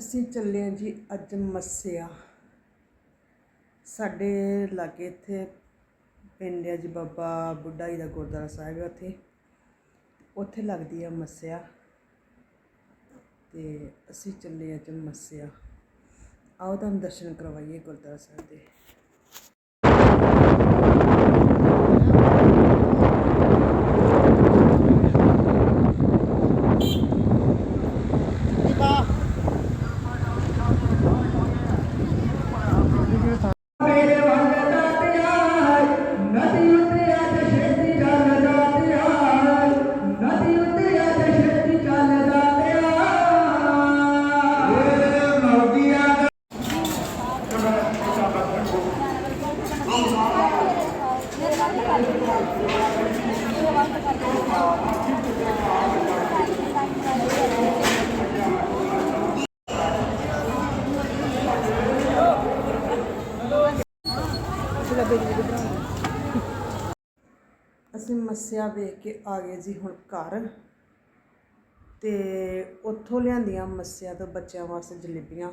ਅਸੀਂ ਚੱਲੇ ਹਾਂ ਜੀ ਅੱਜ ਮੱਸਿਆ। ਸਾਡੇ ਲਾਗੇ ਇੱਥੇ ਪਿੰਡ ਹੈ ਜੀ ਬਾਬਾ ਬੁੱਢਾ ਜੀ ਦਾ ਗੁਰਦੁਆਰਾ ਸਾਹਿਬ ਹੈ ਉੱਥੇ। ਉੱਥੇ ਲੱਗਦੀ ਹੈ ਮੱਸਿਆ। ਤੇ ਅਸੀਂ ਚੱਲੇ ਹਾਂ ਅੱਜ ਮੱਸਿਆ। ਆਓ ਤੁਹਾਨੂੰ ਦਰਸ਼ਨ ਕਰਵਾਈਏ ਗੁਰਦੁਆਰਾ ਸਾਹਿਬ ਦੇ। ਅਸੀਂ ਮੱਸਿਆ ਵੇਖ ਕੇ ਆ ਗਏ ਜੀ ਹੁਣ ਘਰ ਤੇ ਉੱਥੋਂ ਲਿਆਂਦੀਆਂ ਮੱਸਿਆ ਤੋਂ ਬੱਚਿਆਂ ਵਾਸਤੇ ਜਲੇਬੀਆਂ।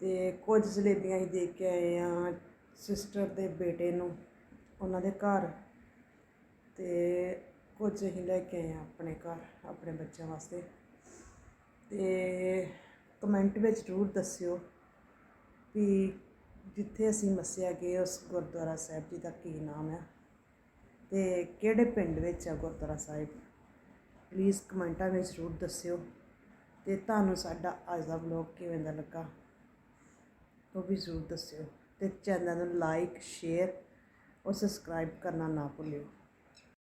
ਤੇ ਕੁਝ ਜਲੇਬੀਆਂ ਹੀ ਦੇ ਕੇ ਆਏ ਆ ਸਿਸਟਰ ਦੇ ਬੇਟੇ ਨੂੰ, ਉਹਨਾਂ ਦੇ ਘਰ ਤੇ ਕੁਝ ਅਸੀਂ ਲੈ ਕੇ ਆਏ ਹਾਂ ਆਪਣੇ ਘਰ, ਆਪਣੇ ਬੱਚਿਆਂ ਵਾਸਤੇ। ਤੇ ਕਮੈਂਟ ਵਿੱਚ ਜ਼ਰੂਰ ਦੱਸਿਓ ਵੀ ਜਿੱਥੇ ਅਸੀਂ ਮੱਸਿਆ ਗਏ, ਉਸ ਗੁਰਦੁਆਰਾ ਸਾਹਿਬ ਜੀ ਦਾ ਕੀ ਨਾਮ ਹੈ ਤੇ ਕਿਹੜੇ ਪਿੰਡ ਵਿੱਚ ਹੈ ਗੁਰਦੁਆਰਾ ਸਾਹਿਬ? ਪਲੀਜ਼ ਕਮੈਂਟਾਂ ਵਿੱਚ ਜ਼ਰੂਰ ਦੱਸਿਓ ਤੇ ਤੁਹਾਨੂੰ ਸਾਡਾ ਅੱਜ ਦਾ ਵਲੌਗ ਕਿਵੇਂ ਦਾ ਲੱਗਾ ਉਹ ਵੀ ਜ਼ਰੂਰ ਦੱਸਿਓ। ਅਤੇ ਚੈਨਲ ਨੂੰ ਲਾਈਕ ਸ਼ੇਅਰ ਔਰ ਸਬਸਕ੍ਰਾਈਬ ਕਰਨਾ ਨਾ ਭੁੱਲਿਓ।